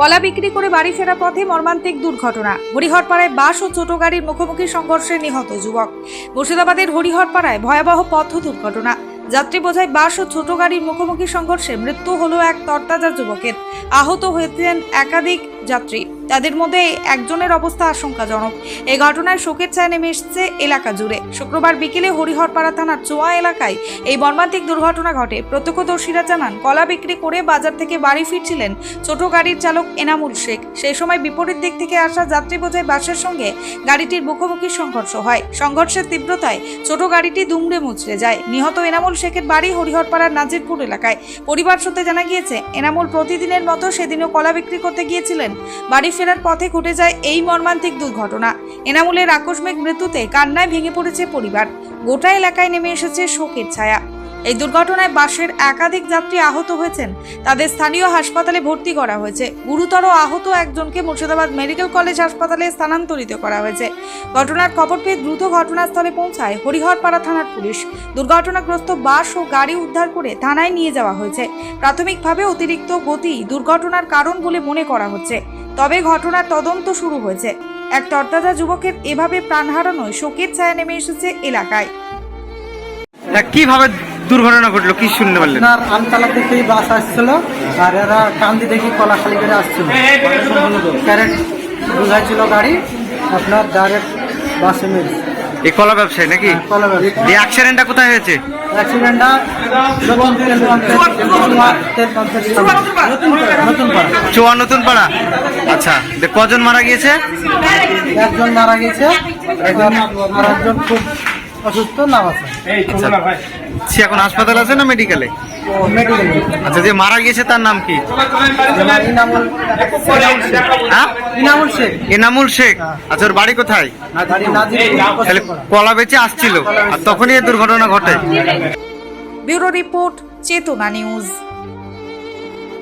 কলা বিক্রি করে বাড়ি ফেরা পথে মর্মান্তিক দুর্ঘটনা। হরিহরপাড়ায় বাস ও ছোট গাড়ির মুখোমুখি সংঘর্ষে নিহত যুবক। মুর্শিদাবাদের হরিহরপাড়ায় ভয়াবহ পথ দুর্ঘটনা। যাত্রী বোঝায় বাস ও ছোট গাড়ির মুখোমুখি সংঘর্ষে মৃত্যু হলো এক তরতাজা যুবকের। আহত হয়েছিলেন একাধিক যাত্রী। তাদের মধ্যে একজনের অবস্থা আশঙ্কাজনক। এই ঘটনায় শোকের ছায়া নেমে এসেছে এলাকা জুড়ে। শুক্রবার বিকেলে হরিহরপাড়া থানার চোয়া এলাকায় এই মর্মান্তিক দুর্ঘটনা ঘটে। প্রত্যক্ষদর্শীরা জানান, কলা বিক্রি করে বাজার থেকে বাড়ি ফিরছিলেন ছোট গাড়ির চালক এনামুল শেখ। সেই সময় বিপরীত দিক থেকে আসা যাত্রী বোঝাই বাসের সঙ্গে গাড়িটির মুখোমুখি সংঘর্ষ হয়। সংঘর্ষের তীব্রতায় ছোট গাড়িটি দুমড়ে মুচড়ে যায়। নিহত এনামুল শেখের বাড়ি হরিহরপাড়ার নাজিরপুর এলাকায়। পরিবার সূত্রে জানা গিয়েছে, এনামুল প্রতিদিনের মতো সেদিনও কলা বিক্রি করতে গিয়েছিলেন বাড়ি ফেরার পথে ঘটে যায় এই মর্মান্তিক দুর্ঘটনা। এনামুলের আকস্মিক মৃত্যুতে কান্নায় ভেঙে পড়েছে পরিবার। গোটা এলাকায় নেমে এসেছে শোকের ছায়া। এই দুর্ঘটনায় বাসের একাধিক যাত্রী আহত হয়েছেন। তাদের স্থানীয় হাসপাতালে ভর্তি করা হয়েছে। গুরুতর আহত একজনকে মুর্শিদাবাদ মেডিকেল কলেজ হাসপাতালে স্থানান্তরিত করা হয়েছে। ঘটনার খবর পেয়ে দ্রুত ঘটনাস্থলে পৌঁছায় হরিহরপাড়া থানার পুলিশ। দুর্ঘটনাগ্রস্ত বাস ও গাড়ি উদ্ধার করে থানায় নিয়ে যাওয়া হয়েছে। প্রাথমিকভাবে অতিরিক্ত গতি দুর্ঘটনার কারণ বলে মনে করা হচ্ছে। তবে ঘটনার তদন্ত শুরু হয়েছে। এক তরতাজা যুবকের এভাবে প্রাণ হারানোয় শোকের ছায়া নেমে এসেছে এলাকায়। কীভাবে দুর্ঘটনা ঘটলো কি শুনতে পারলেন? আপনার আমতলা থেকেই বাস আসছিল আর এরা কান্দি দেখি কলাখালি করে আসছিল। ক্যারেট বুঝাইছিল গাড়ি আপনার ডাইরেক্ট বাসে মেরেছে। এই কলা ব্যবসায়ী নাকি? কলা এই অ্যাক্সিডেন্টটা কোথায় হয়েছে? অ্যাক্সিডেন্টটা নতুন তেল পাম্পের। নতুন পাড়া চোয়া নতুন পাড়া। আচ্ছা কজন মারা গিয়েছে? একজন মারা গিয়েছে আর একজন খুব অসুস্থ নাম আছে। আচ্ছা। সে এখন হাসপাতাল আছে না মেডিকেলে আচ্ছা যে মারা গিয়েছে তার নাম কি? ইনামুল হ্যাঁ? শেখ। এনামুল শেখ। আচ্ছা ওর বাড়ি কোথায়? তাহলে কলা বেঁচে আসছিল। আর তখনই এই দুর্ঘটনা ঘটে। Bureau report Chetna news.